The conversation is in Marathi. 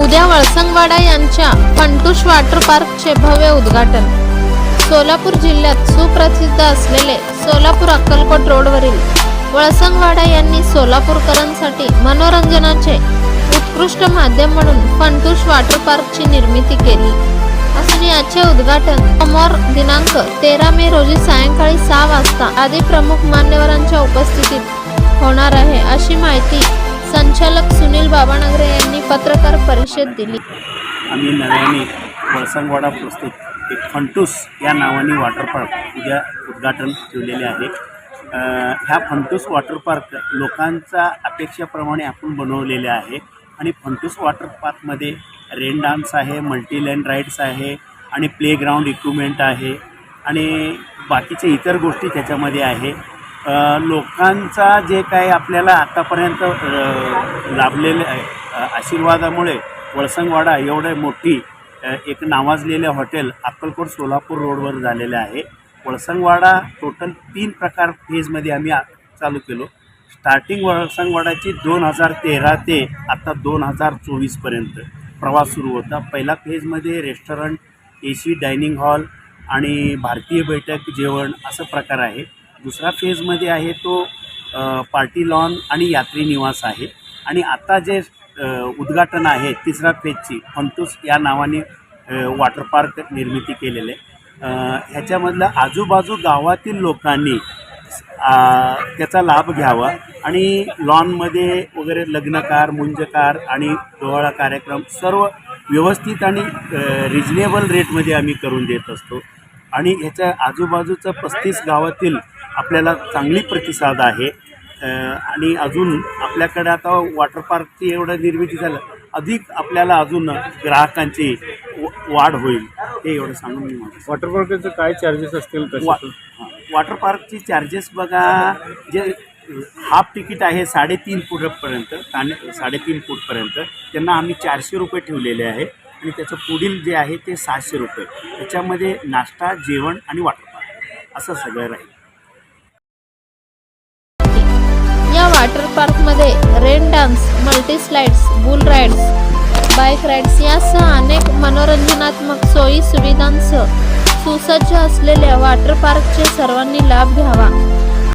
उद्या वळसंगवाडा यांच्या फंटूश वॉटर पार्कचे भव्य उद्घाटन. सोलापूर जिल्ह्यात सुप्रसिद्ध असलेले सोलापूर अक्कलकोट रोडवरील वळसंगवाडा यांनी सोलापूरकरांसाठी मनोरंजनाचे उत्कृष्ट माध्यम म्हणून फंटूश वॉटर पार्कची निर्मिती केली. असून याचे उद्घाटन समोर दिनांक तेरा मे रोजी सायंकाळी सहा वाजता आदी प्रमुख मान्यवरांच्या उपस्थितीत होणार आहे अशी माहिती संचालक सुनील बाबानगरे यांनी पत्रकार परिषद दिली. आम्ही नव्याने वळसंगवाडा प्रस्तुत एक फंटूस या नावाने वॉटर पार्क उद्या उद्घाटन ठेवलेले आहे. ह्या फंटूस वॉटर पार्क लोकांचा अपेक्षेप्रमाणे आपण बनवलेले आहे आणि फंटूस वॉटर पार्कमध्ये रेन डान्स आहे मल्टीलँड राईड्स आहे आणि प्लेग्राऊंड इक्विपमेंट आहे आणि बाकीचे इतर गोष्टी त्याच्यामध्ये आहे. लोकांचा जे काही आपल्याला आत्तापर्यंत लाभलेले आहे आशीर्वादामुळे वळसंगवाडा एवढं मोठी एक नावाजलेले हॉटेल अक्कलकोट सोलापूर रोडवर झालेलं आहे. वळसंगवाडा टोटल तीन प्रकार फेजमध्ये आम्ही चालू केलो. स्टार्टिंग वळसंगवाडाची दोन हजार तेरा ते आत्ता दोन हजार चोवीसपर्यंत प्रवास सुरू होता. पहिला फेजमध्ये restaurant A C dining hall आणि भारतीय बैठक जेवण असं प्रकार आहे. दुसरा फेजमध्ये आहे तो पार्टी लॉन आणि यात्री निवास आहे. आणि आता जे उद्घाटन आहे तिसरा फेजची फंतूस या नावाने वॉटर पार्क निर्मिती केलेले ह्याच्यामधलं आजूबाजू गावातील लोकांनी त्याचा लाभ घ्यावा आणि लॉनमध्ये वगैरे लग्नकार मुंजकार आणि डोहाळा कार्यक्रम सर्व व्यवस्थित आणि रिजनेबल रेटमध्ये आम्ही करून देत असतो. आणि ह्याच्या आजूबाजूचं पस्तीस गावातील आपल्याला चांगली प्रतिसाद आहे. आणि अजून आपल्याकडे आता वॉटर पार्कची एवढं निर्मिती झालं अधिक आपल्याला अजून ग्राहकांची वाढ होईल हे एवढं सांगून मी माझं वॉटर पार्कचे काय चार्जेस असतील वा. वॉटर पार्कची चार्जेस बघा जे हाफ तिकीट आहे साडेतीन फूटपर्यंत आणि साडेतीन फूटपर्यंत त्यांना आम्ही चारशे रुपये ठेवलेले आहे. आणि त्याचं पुढील जे आहे ते सहाशे रुपये. त्याच्यामध्ये नाश्ता जेवण आणि वॉटर पार्क असं सगळं राहील. वॉटर पार्कमध्ये rain dance multi slides bull rides bike rides यासह अनेक मनोरंजनात्मक सोयी सुविधांसह सुसज्ज असलेल्या वॉटर पार्कचे सर्वांनी लाभ घ्यावा.